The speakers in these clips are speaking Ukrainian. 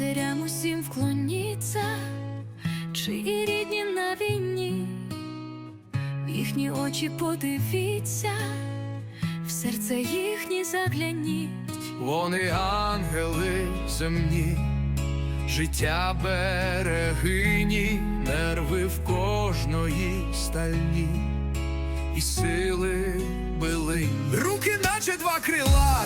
Матерям усім вклоніться, чиї рідні на війні, в їхні очі подивіться, в серце їхні загляніть. Вони ангели земні, життя берегині, нерви в кожної стальні, і сили билинь. Руки, наче два крила,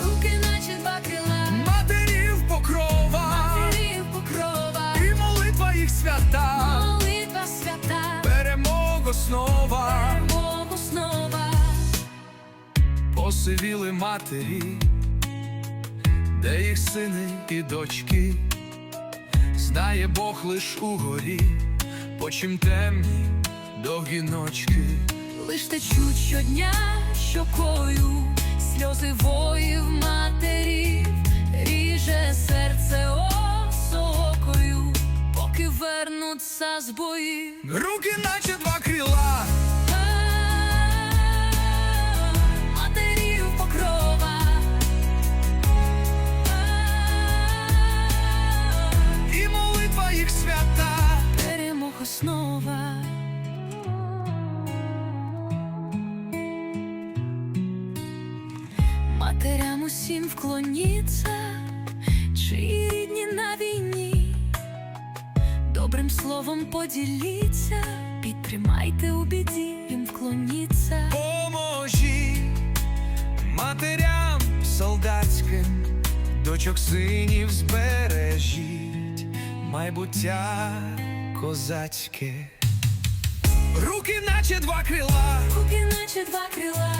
посивіли матері, де їх сини і дочки, знає Бог лиш угорі, по чим темні довгі ночки. Лиш течуть щодня щокою, сльози воїв матерів, ріже серце осокою, поки вернуться з боїв. Руки, наче Матерям усім вклоніться, чиї рідні на війні, добрим словом поділіться, підтримайте у біді, їм вклоніться. поможі матерям солдатським, дочок синів збережіть, майбуття козацьке. Руки, наче два крила, Руки, наче два крила,